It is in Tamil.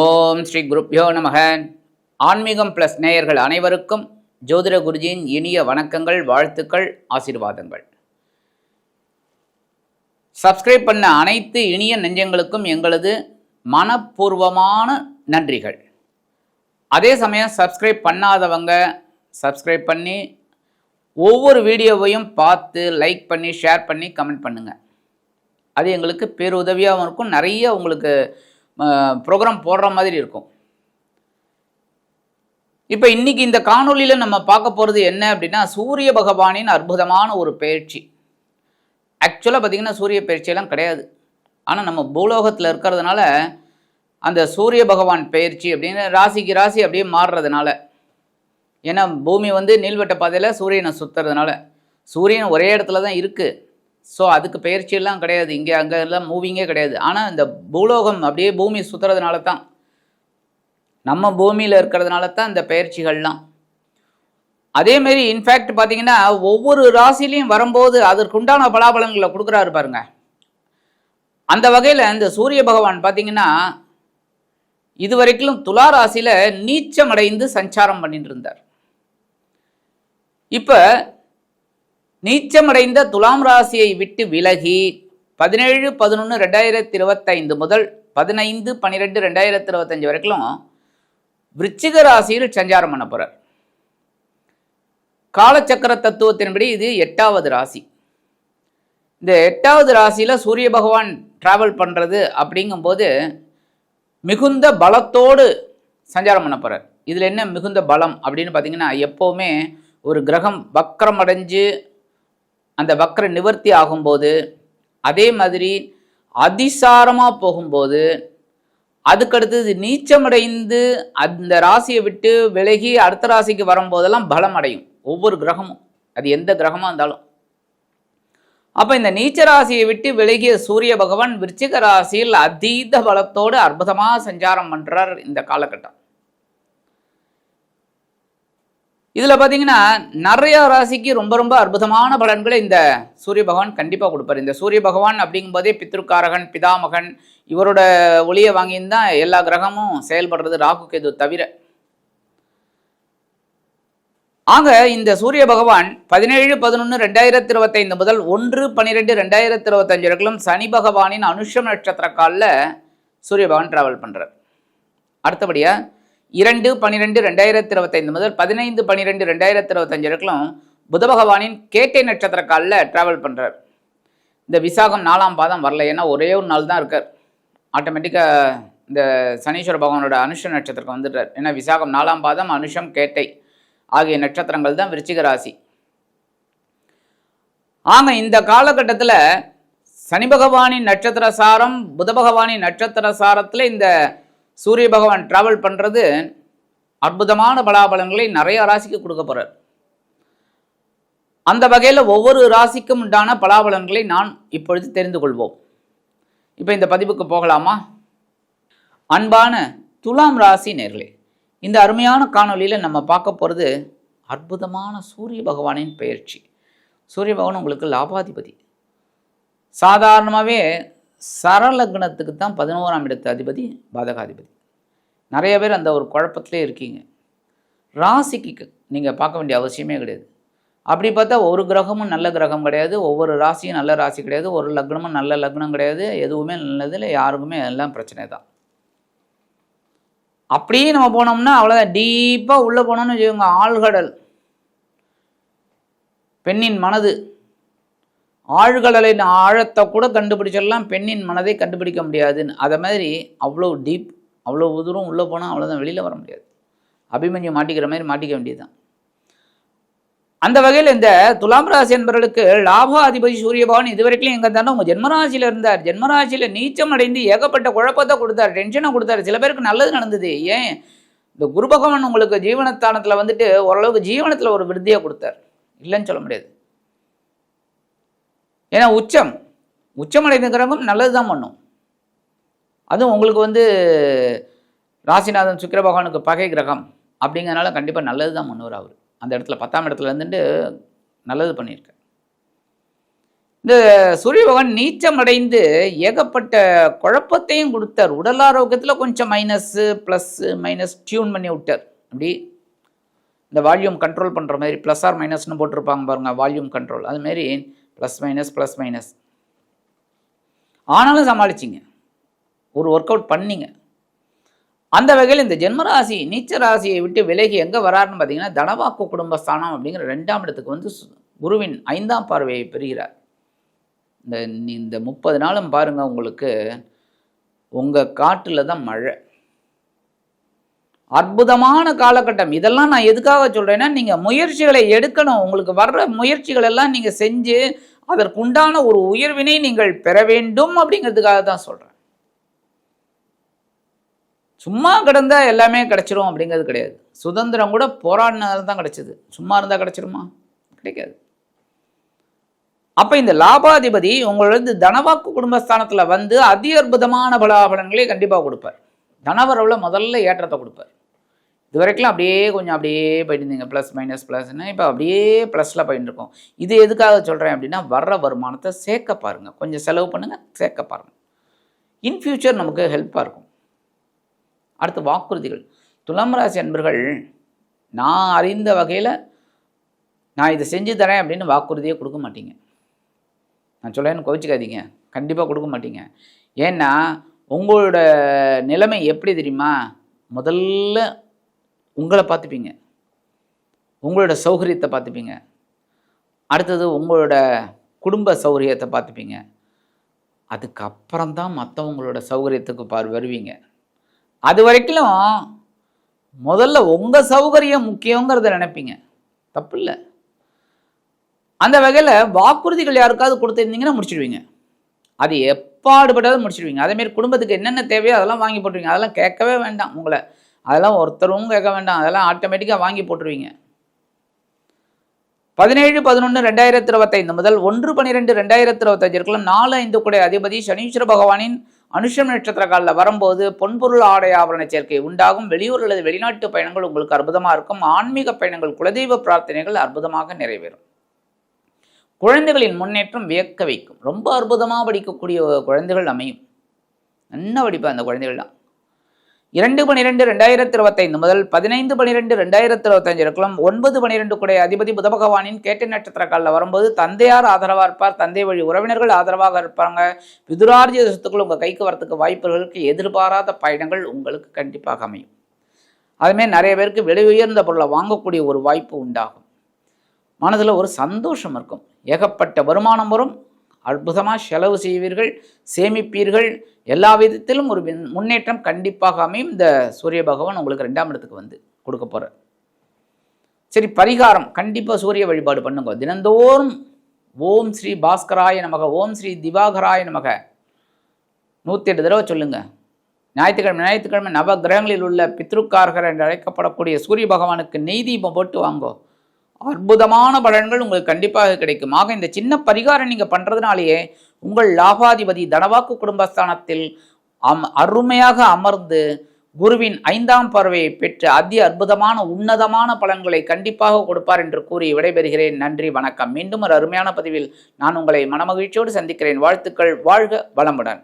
ஓம் ஸ்ரீ குருப்யோ நமக. ஆன்மீகம் ப்ளஸ் நேயர்கள் அனைவருக்கும் ஜோதிட குருஜியின் இனிய வணக்கங்கள் வாழ்த்துக்கள் ஆசீர்வாதங்கள். சப்ஸ்கிரைப் பண்ண அனைத்து இனிய நெஞ்சங்களுக்கும் எங்களது மனப்பூர்வமான நன்றிகள். அதே சமயம் சப்ஸ்கிரைப் பண்ணாதவங்க சப்ஸ்கிரைப் பண்ணி ஒவ்வொரு வீடியோவையும் பார்த்து லைக் பண்ணி ஷேர் பண்ணி கமெண்ட் பண்ணுங்கள் அது எங்களுக்கு பேருதவியாகவும் இருக்கும். நிறைய உங்களுக்கு ப்ரோக்ராம் போடுற மாதிரி இருக்கும். இப்போ இன்னைக்கு இந்த காணொளியில் நம்ம பார்க்க போகிறது என்ன அப்படின்னா சூரிய பகவானின் அற்புதமான ஒரு பயிற்சி. ஆக்சுவலாக பார்த்திங்கன்னா சூரிய பயிற்சியெல்லாம் கிடையாது. ஆனால் நம்ம பூலோகத்தில் இருக்கிறதுனால அந்த சூரிய பகவான் பயிற்சி அப்படின்னு ராசிக்கு ராசி அப்படியே மாறுறதுனால. ஏன்னா பூமி வந்து நீள்வட்ட பாதையில் சூரியனை சுற்றுறதுனால சூரியன் ஒரே இடத்துல தான் இருக்குது ஸோ அதுக்கு பயிற்சியெல்லாம் கிடையாது. இங்கே அங்கே எல்லாம் மூவிங்கே கிடையாது. ஆனால் இந்த பூலோகம் அப்படியே பூமி சுற்றுறதுனால தான் நம்ம பூமியில் இருக்கிறதுனால தான் இந்த பயிற்சிகள்லாம். அதேமாரி இன்ஃபேக்ட் பார்த்தீங்கன்னா ஒவ்வொரு ராசிலையும் வரும்போது அதற்குண்டான பலாபலங்களை கொடுக்குறாரு பாருங்க. அந்த வகையில் இந்த சூரிய பகவான் பார்த்தீங்கன்னா இதுவரைக்கும் துலா ராசியில் நீச்சமடைந்து சஞ்சாரம் பண்ணிட்டு இருந்தார். இப்போ நீச்சமடைந்த துலாம் ராசியை விட்டு விலகி பதினேழு பதினொன்று ரெண்டாயிரத்தி இருபத்தைந்து முதல் பதினைந்து பன்னிரெண்டு ரெண்டாயிரத்தி இருபத்தஞ்சி வரைக்கும் விருச்சிக ராசியில் சஞ்சாரம் பண்ண போகிறார் காலச்சக்கர தத்துவத்தின்படி இது எட்டாவது ராசி. இந்த எட்டாவது ராசியில் சூரிய பகவான் டிராவல் பண்ணுறது அப்படிங்கும்போது மிகுந்த பலத்தோடு சஞ்சாரம் பண்ண போகிறார் இதில் என்ன மிகுந்த பலம் அப்படின்னு பார்த்தீங்கன்னா எப்போவுமே ஒரு கிரகம் வக்கரம் அடைஞ்சு அந்த வக்கர நிவர்த்தி ஆகும்போது அதே மாதிரி அதிசாரமாக போகும்போது அதுக்கடுத்தது நீச்சமடைந்து அந்த ராசியை விட்டு விலகி அடுத்த ராசிக்கு வரும்போதெல்லாம் பலம் அடையும் ஒவ்வொரு கிரகமும். அது எந்த கிரகமாக இருந்தாலும். அப்போ இந்த நீச்ச ராசியை விட்டு விலகிய சூரிய பகவான் விருச்சிக ராசியில் அதீத பலத்தோடு அற்புதமாக சஞ்சாரம் பண்ணுறார் இந்த காலகட்டம். இதில் பார்த்தீங்கன்னா நிறைய ராசிக்கு ரொம்ப ரொம்ப அற்புதமான பலன்களை இந்த சூரிய பகவான் கண்டிப்பாக கொடுப்பார். இந்த சூரிய பகவான் அப்படிங்கும்போதே பித்ருக்காரகன் பிதாமகன் இவரோட ஒளியை வாங்கியிருந்தான் எல்லா கிரகமும் செயல்படுறது ராகு கேது தவிர. ஆக இந்த சூரிய பகவான் பதினேழு பதினொன்று ரெண்டாயிரத்தி இருபத்தைந்து முதல் ஒன்று பன்னிரெண்டு ரெண்டாயிரத்தி இருபத்தஞ்சு வரைக்கும் சனி பகவானின் அனுஷம் நட்சத்திர காலில் சூரிய பகவான் டிராவல் பண்ணுறார் அடுத்தபடியாக இரண்டு பன்னிரெண்டு ரெண்டாயிரத்தி இருபத்தைந்து முதல் பதினைந்து பன்னிரெண்டு ரெண்டாயிரத்தி இருபத்தஞ்சு வரைக்கும் புத பகவானின் கேட்டை நட்சத்திர காலில் ட்ராவல் பண்ணுறார் இந்த விசாகம் நாலாம் பாதம் வரல. ஏன்னா ஒரே ஒரு நாள் தான் இருக்கார். ஆட்டோமேட்டிக்காக இந்த சனீஸ்வர பகவானோட அனுஷ நட்சத்திரம் வந்துட்டார் ஏன்னா விசாகம் நாலாம் பாதம் அனுஷம் கேட்டை ஆகிய நட்சத்திரங்கள் தான் விருச்சிக ராசி. ஆக இந்த காலகட்டத்தில் சனி பகவானின் நட்சத்திர சாரம் புத பகவானின் நட்சத்திர சாரத்தில் இந்த சூரிய பகவான் டிராவல் பண்ணுறது அற்புதமான பலாபலன்களை நிறைய ராசிக்கு கொடுக்க போகிறார் அந்த வகையில் ஒவ்வொரு ராசிக்கும் உண்டான பலாபலன்களை நான் இப்பொழுது தெரிந்து கொள்வோம். இப்போ இந்த பதிவுக்கு போகலாமா? அன்பான துலாம் ராசி நேர்களே இந்த அருமையான காணொளியில் நம்ம பார்க்க போகிறது அற்புதமான சூரிய பகவானின் பயிற்சி சூரிய பகவான் உங்களுக்கு லாபாதிபதி. சாதாரணமாகவே சரலக்னத்துக்கு தான் பதினோராம் இடத்து அதிபதி பாதகாதிபதி. நிறைய பேர் அந்த ஒரு குழப்பத்திலே இருக்கீங்க. ராசிக்கு நீங்கள் பார்க்க வேண்டிய அவசியமே கிடையாது. அப்படி பார்த்தா ஒரு கிரகமும் நல்ல கிரகம் கிடையாது ஒவ்வொரு ராசியும் நல்ல ராசி கிடையாது ஒரு லக்னமும் நல்ல லக்னம் கிடையாது எதுவுமே நல்லதில்லை யாருக்குமே எல்லாம் பிரச்சனை தான். அப்படியே நம்ம போனோம்னா அவ்வளோதான் டீப்பாக உள்ளே போனோம்னு வச்சுக்கோங்க ஆழ்கடல். பெண்ணின் மனது ஆழ்கடலின் ஆழத்தை கூட கண்டுபிடிச்சிடலாம். பெண்ணின் மனதை கண்டுபிடிக்க முடியாதுன்னு. அதை மாதிரி அவ்வளோ டீப் அவ்வளோ தூரம் உள்ளே போனால் அவ்வளோதான் வெளியில் வர முடியாது. அபிமன்யு மாட்டிக்கிற மாதிரி மாட்டிக்க வேண்டியதுதான். அந்த வகையில் இந்த துலாம் ராசி என்பவர்களுக்கு லாபாதிபதி சூரிய பகவான் இதுவரைக்கும் எங்கே இருந்தாலும் உங்கள் ஜென்மராசியில் இருந்தார். ஜென்மராசியில் நீச்சம் அடைந்து ஏகப்பட்ட குழப்பத்தை கொடுத்தார் டென்ஷனை கொடுத்தாரு. சில பேருக்கு நல்லது நடந்தது. ஏன்? இந்த குரு பகவான் உங்களுக்கு ஜீவனஸ்தானத்தில் வந்துட்டு ஓரளவுக்கு ஜீவனத்தில் ஒரு விருத்தியை கொடுத்தார். இல்லைன்னு சொல்ல முடியாது. ஏன்னா உச்சம். உச்சமடைந்த கிரகம் நல்லது தான் பண்ணும். அதுவும் உங்களுக்கு வந்து ராசிநாதன் சுக்கிர பகவானுக்கு பகை கிரகம் அப்படிங்கிறனால கண்டிப்பாக நல்லது தான் பண்ணுவார் அவர். அந்த இடத்துல பத்தாம் இடத்துல இருந்துட்டு நல்லது பண்ணியிருக்கார். இந்த சூரிய பகவான் நீச்சமடைந்து ஏகப்பட்ட குழப்பத்தையும் கொடுத்தார். உடல் ஆரோக்கியத்தில் கொஞ்சம் மைனஸ்ஸு ப்ளஸ்ஸு மைனஸ் டியூன் பண்ணி விட்டார். அப்படி இந்த வால்யூம் கண்ட்ரோல் பண்ணுற மாதிரி ப்ளஸ் ஆர் மைனஸ்னு போட்டிருப்பாங்க பாருங்கள் வால்யூம் கண்ட்ரோல் அதுமாரி ப்ளஸ் மைனஸ் ப்ளஸ் மைனஸ் ஆனாலும் சமாளிச்சிங்க. ஒரு ஒர்க் அவுட் பண்ணிங்க. அந்த வகையில் இந்த ஜென்மராசி நீச்ச ராசியை விட்டு விலகி எங்கே வராருன்னு பார்த்தீங்கன்னா தனவாக்கு குடும்பஸ்தானம் அப்படிங்கிற ரெண்டாம் இடத்துக்கு வந்து சு- குருவின் ஐந்தாம் பார்வையை பெறுகிறார். இந்த நீ- இந்த முப்பது நாளும் பாருங்கள் உங்களுக்கு உங்கள் காட்டில் தான் மழை. அற்புதமான காலகட்டம். இதெல்லாம் நான் எதுக்காக சொல்கிறேன்னா நீங்கள் முயற்சிகளை எடுக்கணும். உங்களுக்கு வர்ற முயற்சிகள் எல்லாம் நீங்கள் செஞ்சு அதற்குண்டான ஒரு உயர்வினை நீங்கள் பெற வேண்டும் அப்படிங்கிறதுக்காக தான் சொல்கிறேன் சும்மா கிடந்தா எல்லாமே கிடைச்சிரும் அப்படிங்கிறது கிடையாது. சுதந்திரம் கூட போராடினதால தான் கிடைச்சது. சும்மா இருந்தால் கிடைச்சிருமா? கிடைக்காது. அப்போ இந்த லாபாதிபதி உங்களது தனவாக்கு குடும்பஸ்தானத்தில் வந்து அதி அற்புதமான பலாபலன்களை கண்டிப்பாக கொடுப்பார். தனவரவில் முதல்ல ஏற்றத்தை கொடுப்பார். இது வரைக்கும் அப்படியே கொஞ்சம் அப்படியே போயிட்டு இருந்தீங்க. ப்ளஸ் மைனஸ் ப்ளஸ்ன்னு இப்போ அப்படியே ப்ளஸில் போயிட்டு இருக்கோம். இது எதுக்காக சொல்கிறேன் அப்படின்னா வர்ற வருமானத்தை சேர்க்க பாருங்கள் கொஞ்சம் செலவு பண்ணுங்கள் சேர்க்க பாருங்கள் இன் ஃபியூச்சர் நமக்கு ஹெல்ப்பாக இருக்கும். அடுத்து வாக்குறுதிகள். துலாம் ராசி அன்பர்கள் நான் அறிந்த வகையில் நான் இதை செஞ்சு தரேன் அப்படின்னு வாக்குறுதியே கொடுக்க மாட்டீங்க. நான் சொல்லேன்னு கோவிச்சுக்காதீங்க. கண்டிப்பாக கொடுக்க மாட்டீங்க. ஏன்னா உங்களோட நிலைமை எப்படி தெரியுமா? முதல்ல உங்களை பார்த்துப்பீங்க. உங்களோட சௌகரியத்தை பார்த்துப்பீங்க. அடுத்தது உங்களோட குடும்ப சௌகரியத்தை பார்த்துப்பீங்க. அதுக்கப்புறம் தான் மற்றவங்களோட சௌகரியத்துக்கு பார் வருவீங்க. அது வரைக்கும் முதல்ல உங்கள் சௌகரியம் முக்கியங்கிறத நினைப்பீங்க. தப்பு இல்லை அந்த வகையில் வாக்குறுதிகள் யாருக்காவது கொடுத்துருந்தீங்கன்னா முடிச்சிடுவீங்க. அது எப்பாடுபட்டாலும் முடிச்சிடுவீங்க. அதேமாரி குடும்பத்துக்கு என்னென்ன தேவையோ அதெல்லாம் வாங்கி போட்டுருவீங்க. அதெல்லாம் கேட்கவே வேண்டாம் உங்களை. அதெல்லாம் ஒருத்தரும் கேட்க வேண்டாம். அதெல்லாம் ஆட்டோமேட்டிக்காக வாங்கி போட்டுருவீங்க. பதினேழு பதினொன்று ரெண்டாயிரத்தி இருபத்தைந்து முதல் ஒன்று பன்னிரெண்டு ரெண்டாயிரத்தி இருபத்தஞ்சு இருக்கலாம் நாலு ஐந்து கூட அதிபதி சனீஸ்வர பகவானின் அனுஷம் நட்சத்திர காலில் வரும்போது பொன்பொருள் ஆடை ஆபரண சேர்க்கை உண்டாகும். வெளியூர் அல்லது வெளிநாட்டு பயணங்கள் உங்களுக்கு அற்புதமாக இருக்கும். ஆன்மீக பயணங்கள் குலதெய்வ பிரார்த்தனைகள் அற்புதமாக நிறைவேறும். குழந்தைகளின் முன்னேற்றம் வியக்க வைக்கும். ரொம்ப அற்புதமாக படிக்கக்கூடிய குழந்தைகள் அமையும். நல்லா படிப்பேன் அந்த குழந்தைகள்லாம். இரண்டு பனிரெண்டு ரெண்டாயிரத்தி இருபத்தைந்து முதல் பதினைந்து பனிரெண்டு ரெண்டாயிரத்தி இருபத்தஞ்சு இருக்கலாம் ஒன்பது பனிரெண்டு கூட அதிபதி புத பகவானின் கேட்டை நட்சத்திர காலில் வரும்போது தந்தையார் ஆதரவாக இருப்பார் தந்தை வழி உறவினர்கள் ஆதரவாக இருப்பாங்க. பிதுரார்ஜித சொத்துக்கள் உங்கள் கைக்கு வரத்துக்கு வாய்ப்புகளுக்கு எதிர்பாராத பயணங்கள் உங்களுக்கு கண்டிப்பாக அமையும். அதுமாரி நிறைய பேருக்கு விலை உயர்ந்த பொருளை வாங்கக்கூடிய ஒரு வாய்ப்பு உண்டாகும். மனதில் ஒரு சந்தோஷம் இருக்கும். ஏகப்பட்ட வருமானம் வரும். அற்புதமாக செலவு செய்வீர்கள் சேமிப்பீர்கள். எல்லா விதத்திலும் ஒரு முன்னேற்றம் கண்டிப்பாக அமையும். இந்த சூரிய பகவான் உங்களுக்கு ரெண்டாம் இடத்துக்கு வந்து கொடுக்க போகிறார் சரி பரிகாரம். கண்டிப்பாக சூரிய வழிபாடு பண்ணுங்க. தினந்தோறும் ஓம் ஸ்ரீ பாஸ்கராய நமக ஓம் ஸ்ரீ திவாகராய நமக. நூற்றி எட்டு தடவை சொல்லுங்கள் ஞாயிற்றுக்கிழமை ஞாயிற்றுக்கிழமை நவ கிரகங்களில் உள்ள பித்ருக்காரகர் என்று அழைக்கப்படக்கூடிய சூரிய பகவானுக்கு நெய் தீபம் போட்டு வாங்கோ. அற்புதமான பலன்கள் உங்களுக்கு கண்டிப்பாக கிடைக்கும். ஆக இந்த சின்ன பரிகாரம் நீங்கள் பண்ணுறதுனாலேயே உங்கள் லாபாதிபதி தனவாக்கு குடும்பஸ்தானத்தில் அம் அருமையாக அமர்ந்து குருவின் ஐந்தாம் பார்வையை பெற்று அதி அற்புதமான உன்னதமான பலன்களை கண்டிப்பாக கொடுப்பார் என்று கூறி விடைபெறுகிறேன். நன்றி வணக்கம். மீண்டும் ஒரு அருமையான பதிவில் நான் உங்களை மனமகிழ்ச்சியோடு சந்திக்கிறேன். வாழ்த்துக்கள். வாழ்க வளமுடன்.